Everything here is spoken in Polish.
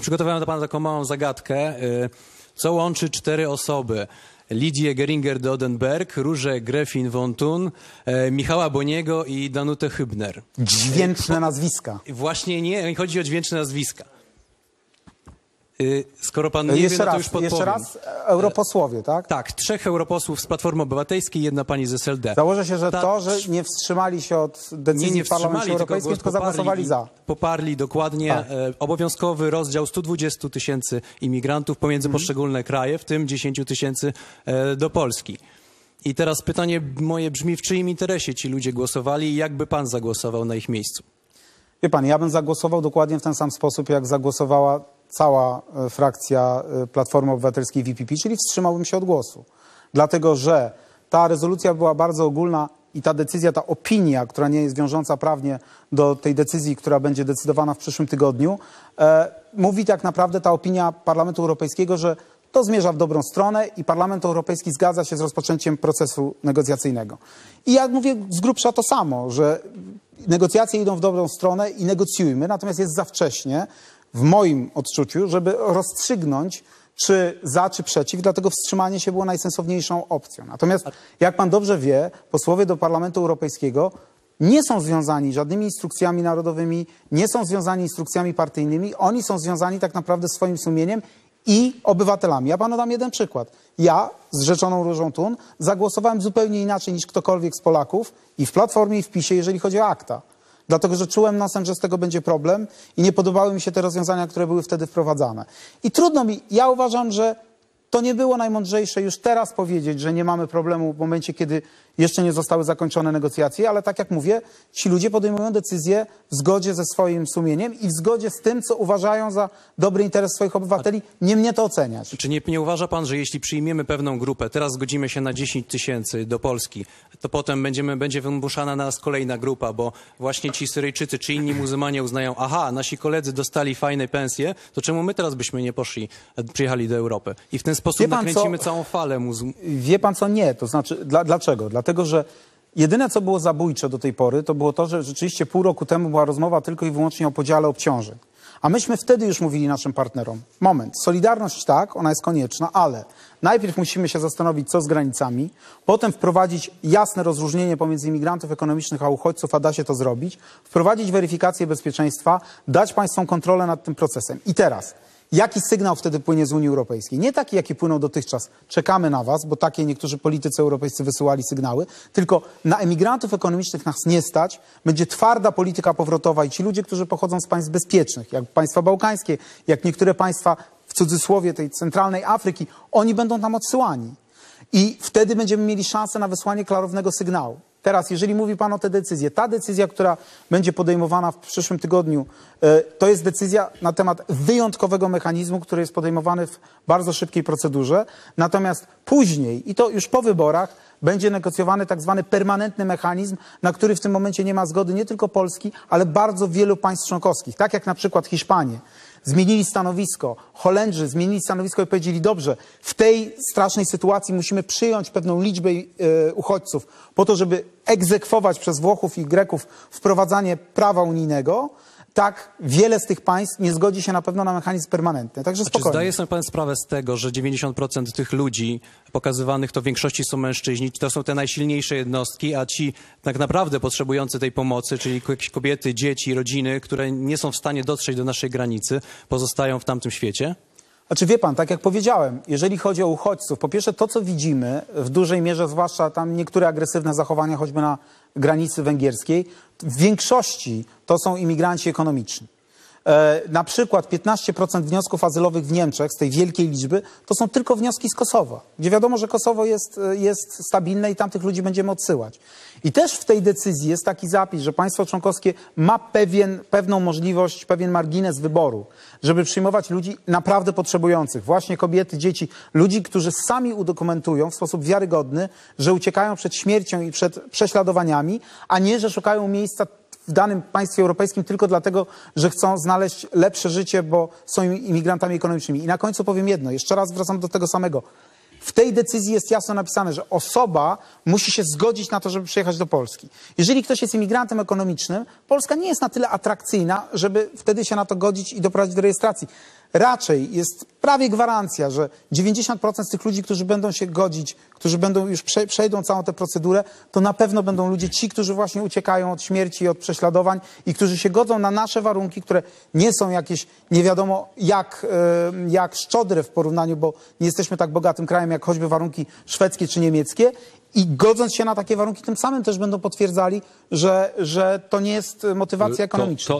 przygotowałem dla pana taką małą zagadkę, y, co łączy cztery osoby. Lidię Geringer-Dodenberg, Różę Grefin von Thun, e, Michała Boniego i Danutę Hübner. Dźwięczne nazwiska. I Właśnie nie, chodzi o dźwięczne nazwiska. Y, Skoro pan nie wie, jeszcze no to raz, już podpowiem. jeszcze raz, e, europosłowie, tak? Tak, trzech europosłów z Platformy Obywatejskiej, jedna pani z SLD. Założę się, że Ta- to, że nie wstrzymali się od decyzji Nie, nie Parlamencie wstrzymali, tylko, tylko zagłosowali za. Poparli dokładnie Tak. e, obowiązkowy rozdział 120 tysięcy imigrantów pomiędzy Mhm. poszczególne kraje, w tym 10 tysięcy e, do Polski. I teraz pytanie moje brzmi, w czyim interesie ci ludzie głosowali i jakby pan zagłosował na ich miejscu? Wie pan, ja bym zagłosował dokładnie w ten sam sposób, jak zagłosowała cała e, frakcja e, Platformy Obywatelskiej VPP, czyli wstrzymałbym się od głosu. Dlatego, że ta rezolucja była bardzo ogólna i ta decyzja, ta opinia, która nie jest wiążąca prawnie do tej decyzji, która będzie decydowana w przyszłym tygodniu, e, mówi tak naprawdę ta opinia Parlamentu Europejskiego, że to zmierza w dobrą stronę i Parlament Europejski zgadza się z rozpoczęciem procesu negocjacyjnego. I ja mówię z grubsza to samo, że negocjacje idą w dobrą stronę i negocjujmy, natomiast jest za wcześnie, w moim odczuciu, żeby rozstrzygnąć, czy za, czy przeciw, dlatego wstrzymanie się było najsensowniejszą opcją. Natomiast, jak pan dobrze wie, posłowie do Parlamentu Europejskiego nie są związani żadnymi instrukcjami narodowymi, nie są związani instrukcjami partyjnymi, oni są związani tak naprawdę swoim sumieniem i obywatelami. Ja panu dam jeden przykład. Ja z rzeczoną Różą Tun zagłosowałem zupełnie inaczej niż ktokolwiek z Polaków i w Platformie i w PiSie, jeżeli chodzi o akta. Dlatego, że czułem nosem, że z tego będzie problem i nie podobały mi się te rozwiązania, które były wtedy wprowadzane. I trudno mi, ja uważam, że to nie było najmądrzejsze już teraz powiedzieć, że nie mamy problemu w momencie, kiedy jeszcze nie zostały zakończone negocjacje, ale tak jak mówię, ci ludzie podejmują decyzje w zgodzie ze swoim sumieniem i w zgodzie z tym, co uważają za dobry interes swoich obywateli. Nie mnie to oceniać. Czy nie, nie uważa pan, że jeśli przyjmiemy pewną grupę, teraz zgodzimy się na 10 tysięcy do Polski, to potem będziemy, będzie wymuszana na nas kolejna grupa, bo właśnie ci Syryjczycy czy inni muzułmanie uznają, aha, nasi koledzy dostali fajne pensje, to czemu my teraz byśmy nie poszli, e, przyjechali do Europy? I w ten sposób Wie pan nakręcimy co? całą falę muzuł... Wie pan co? Nie. To znaczy, dla, dlaczego? Dlatego, że jedyne, co było zabójcze do tej pory, to było to, że rzeczywiście pół roku temu była rozmowa tylko i wyłącznie o podziale obciążeń. A myśmy wtedy już mówili naszym partnerom, moment, solidarność tak, ona jest konieczna, ale najpierw musimy się zastanowić, co z granicami, potem wprowadzić jasne rozróżnienie pomiędzy imigrantów ekonomicznych a uchodźców, a da się to zrobić, wprowadzić weryfikację bezpieczeństwa, dać państwom kontrolę nad tym procesem. I teraz, Jaki sygnał wtedy płynie z Unii Europejskiej? Nie taki, jaki płynął dotychczas. Czekamy na was, bo takie niektórzy politycy europejscy wysyłali sygnały, tylko na emigrantów ekonomicznych nas nie stać. Będzie twarda polityka powrotowa i ci ludzie, którzy pochodzą z państw bezpiecznych, jak państwa bałkańskie, jak niektóre państwa w cudzysłowie tej centralnej Afryki, oni będą tam odsyłani. I wtedy będziemy mieli szansę na wysłanie klarownego sygnału. Teraz, jeżeli mówi Pan o te decyzje, ta decyzja, która będzie podejmowana w przyszłym tygodniu, e, to jest decyzja na temat wyjątkowego mechanizmu, który jest podejmowany w bardzo szybkiej procedurze. Natomiast później, i to już po wyborach, będzie negocjowany tak zwany permanentny mechanizm, na który w tym momencie nie ma zgody nie tylko Polski, ale bardzo wielu państw członkowskich, tak jak na przykład Hiszpanie zmienili stanowisko. Holendrzy zmienili stanowisko i powiedzieli, dobrze, w tej strasznej sytuacji musimy przyjąć pewną liczbę e, uchodźców po to, żeby egzekwować przez Włochów i Greków wprowadzanie prawa unijnego. Tak, wiele z tych państw nie zgodzi się na pewno na mechanizm permanentny. Także Czy spokojnie. zdaje sobie pan sprawę z tego, że 90% tych ludzi pokazywanych to w większości są mężczyźni, to są te najsilniejsze jednostki, a ci tak naprawdę potrzebujący tej pomocy, czyli jakieś kobiety, dzieci, rodziny, które nie są w stanie dotrzeć do naszej granicy, pozostają w tamtym świecie? Znaczy wie pan, tak jak powiedziałem, jeżeli chodzi o uchodźców, po pierwsze to, co widzimy w dużej mierze, zwłaszcza tam niektóre agresywne zachowania, choćby na granicy węgierskiej, w większości to są imigranci ekonomiczni. E, na przykład 15% wniosków azylowych w Niemczech, z tej wielkiej liczby, to są tylko wnioski z Kosowa, gdzie wiadomo, że Kosowo jest, e, jest stabilne i tam tych ludzi będziemy odsyłać. I też w tej decyzji jest taki zapis, że państwo członkowskie ma pewien, pewną możliwość, pewien margines wyboru, żeby przyjmować ludzi naprawdę potrzebujących, właśnie kobiety, dzieci, ludzi, którzy sami udokumentują w sposób wiarygodny, że uciekają przed śmiercią i przed prześladowaniami, a nie, że szukają miejsca w danym państwie europejskim tylko dlatego, że chcą znaleźć lepsze życie, bo są imigrantami ekonomicznymi. I na końcu powiem jedno, jeszcze raz wracam do tego samego. w tej decyzji jest jasno napisane, że osoba musi się zgodzić na to, żeby przyjechać do Polski. Jeżeli ktoś jest imigrantem ekonomicznym, Polska nie jest na tyle atrakcyjna, żeby wtedy się na to godzić i doprowadzić do rejestracji. Raczej jest prawie gwarancja, że 90% z tych ludzi, którzy będą się godzić, którzy będą już prze, przejdą całą tę procedurę, to na pewno będą ludzie ci, którzy właśnie uciekają od śmierci i od prześladowań i którzy się godzą na nasze warunki, które nie są jakieś nie wiadomo jak, e, jak szczodre w porównaniu, bo nie jesteśmy tak bogatym krajem jak choćby warunki szwedzkie czy niemieckie. I godząc się na takie warunki, tym samym też będą potwierdzali, że, że to nie jest motywacja To- ekonomiczna. To,